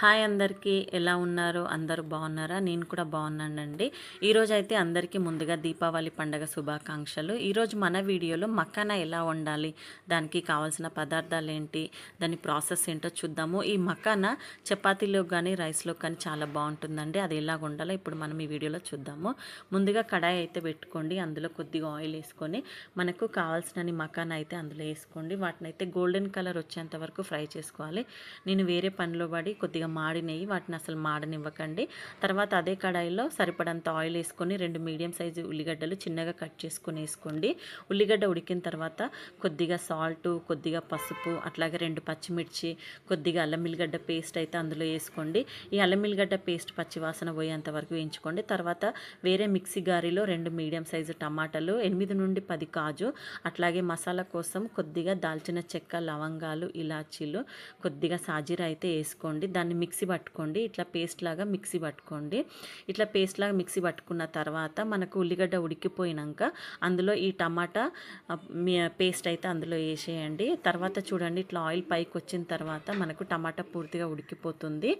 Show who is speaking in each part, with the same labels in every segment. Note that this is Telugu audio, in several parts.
Speaker 1: హాయ్ అందరికీ ఎలా ఉన్నారు? అందరూ బాగున్నారా? నేను కూడా బాగున్నానండి. ఈరోజు అయితే అందరికీ ముందుగా దీపావళి పండగ శుభాకాంక్షలు. ఈరోజు మన వీడియోలో మక్కాన ఎలా వండాలి దానికి కావాల్సిన పదార్థాలు ఏంటి దాని ప్రాసెస్ ఏంటో చూద్దాము. ఈ మక్కాన చపాతీలో కానీ రైస్లో కానీ చాలా బాగుంటుందండి. అది ఎలా వండాలో ఇప్పుడు మనం ఈ వీడియోలో చూద్దాము. ముందుగా కడాయి అయితే పెట్టుకోండి. అందులో కొద్దిగా ఆయిల్ వేసుకొని మనకు కావాల్సిన మకాన అయితే అందులో వేసుకోండి. వాటిని అయితే గోల్డెన్ కలర్ వచ్చేంత వరకు ఫ్రై చేసుకోవాలి. నేను వేరే పనిలో పడి కొద్దిగా మాడినవి వాటిని అసలు మాడనివ్వకండి. తర్వాత అదే కడాయిలో సరిపడంత ఆయిల్ వేసుకొని రెండు మీడియం సైజు ఉల్లిగడ్డలు చిన్నగా కట్ చేసుకొని వేసుకోండి. ఉల్లిగడ్డ ఉడికిన తర్వాత కొద్దిగా సాల్ట్ కొద్దిగా పసుపు అట్లాగే రెండు పచ్చిమిర్చి కొద్దిగా అల్లం ఎల్లిగడ్డ పేస్ట్ అయితే అందులో వేసుకోండి. ఈ అల్లం ఎల్లిగడ్డ పేస్ట్ పచ్చివాసన పోయేంత వరకు వేయించుకోండి. తర్వాత వేరే మిక్సీ గారిలో రెండు మీడియం సైజు టమాటాలు ఎనిమిది నుండి పది కాజు అట్లాగే మసాలా కోసం కొద్దిగా దాల్చిన చెక్క లవంగాలు ఇలాచీలు కొద్దిగా సాజీరా అయితే వేసుకోండి. దాన్ని మిక్సీ పట్టుకోండి. ఇట్లా పేస్ట్ లాగా మిక్సీ పట్టుకోండి. ఇట్లా పేస్ట్ లాగా మిక్సీ పట్టుకున్న తర్వాత మనకు ఉల్లిగడ్డ ఉడికిపోయినాక అందులో ఈ టమాటా మీ పేస్ట్ అయితే అందులో వేసేయండి. తర్వాత చూడండి ఇట్లా ఆయిల్ పైకి వచ్చిన తర్వాత మనకు టమాటా పూర్తిగా ఉడికిపోతుంది.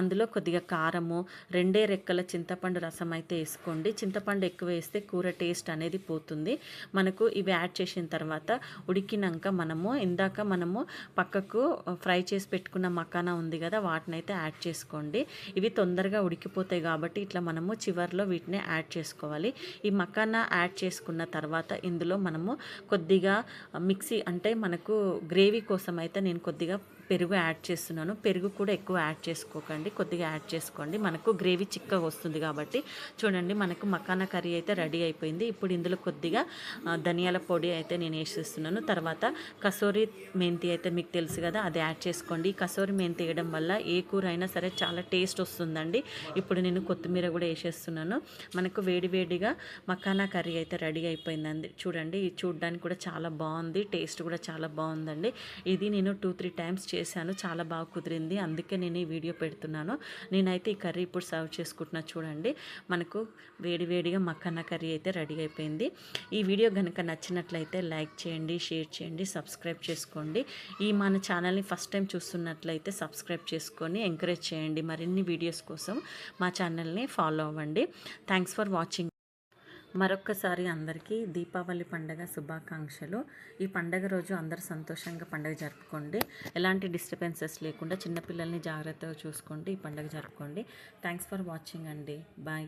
Speaker 1: అందులో కొద్దిగా కారము రెండే రెక్కల చింతపండు రసం అయితే వేసుకోండి. చింతపండు ఎక్కువ వేస్తే కూర టేస్ట్ అనేది పోతుంది. మనకు ఇవి యాడ్ చేసిన తర్వాత ఉడికినాక మనము ఇందాక మనము పక్కకు ఫ్రై చేసి పెట్టుకున్న మకానా ఉంది కదా వాటిని అయితే యాడ్ చేసుకోండి. ఇవి తొందరగా ఉడికిపోతాయి కాబట్టి ఇట్లా మనము చివర్లో వీటిని యాడ్ చేసుకోవాలి. ఈ మకానా యాడ్ చేసుకున్న తర్వాత ఇందులో మనము కొద్దిగా మిక్సీ అంటే మనకు గ్రేవీ కోసం అయితే నేను కొద్దిగా పెరుగు యాడ్ చేస్తున్నాను. పెరుగు కూడా ఎక్కువ యాడ్ చేసుకోకండి. కొద్దిగా యాడ్ చేసుకోండి. మనకు గ్రేవీ చిక్కగా వస్తుంది కాబట్టి చూడండి మనకు మకానా కర్రీ అయితే రెడీ అయిపోయింది. ఇప్పుడు ఇందులో కొద్దిగా ధనియాల పొడి అయితే నేను వేసేస్తున్నాను. తర్వాత కసూరి మెంతి అయితే మీకు తెలుసు కదా అది యాడ్ చేసుకోండి. కసోరి కసూరి మెంతి వేయడం వల్ల ఏ కూర అయినా సరే చాలా టేస్ట్ వస్తుందండి. ఇప్పుడు నేను కొత్తిమీర కూడా వేసేస్తున్నాను. మనకు వేడివేడిగా మకానా కర్రీ అయితే రెడీ అయిపోయిందండి. చూడండి ఇది చూడడానికి కూడా చాలా బాగుంది. టేస్ట్ కూడా చాలా బాగుందండి. ఇది నేను టూ త్రీ టైమ్స్ చేశాను. చాలా బాగా కుదిరింది. అందుకే నేను ఈ వీడియో పెడుతున్నాను. నేనైతే ఈ కర్రీ ఇప్పుడు సర్వ్ చేసుకుంటున్నా చూడండి. మనకు వేడి వేడిగా మక్కన్న కర్రీ అయితే రెడీ అయిపోయింది. ఈ వీడియో కనుక నచ్చినట్లయితే లైక్ చేయండి షేర్ చేయండి సబ్స్క్రైబ్ చేసుకోండి. ఈ మన ఛానల్ని ఫస్ట్ టైం చూస్తున్నట్లయితే సబ్స్క్రైబ్ చేసుకొని ఎంకరేజ్ చేయండి. మరిన్ని వీడియోస్ కోసం మా ఛానల్ని ఫాలో అవ్వండి. Thanks for watching. మరొక్కసారి అందరికీ దీపావళి పండగ శుభాకాంక్షలు. ఈ పండగ రోజు అందరూ సంతోషంగా పండగ జరుపుకోండి. ఎలాంటి డిస్టర్బెన్సెస్ లేకుండా చిన్నపిల్లల్ని జాగ్రత్తగా చూసుకోండి ఈ పండగ జరుపుకోండి. థ్యాంక్స్ ఫర్ వాచింగ్ అండి. బాయ్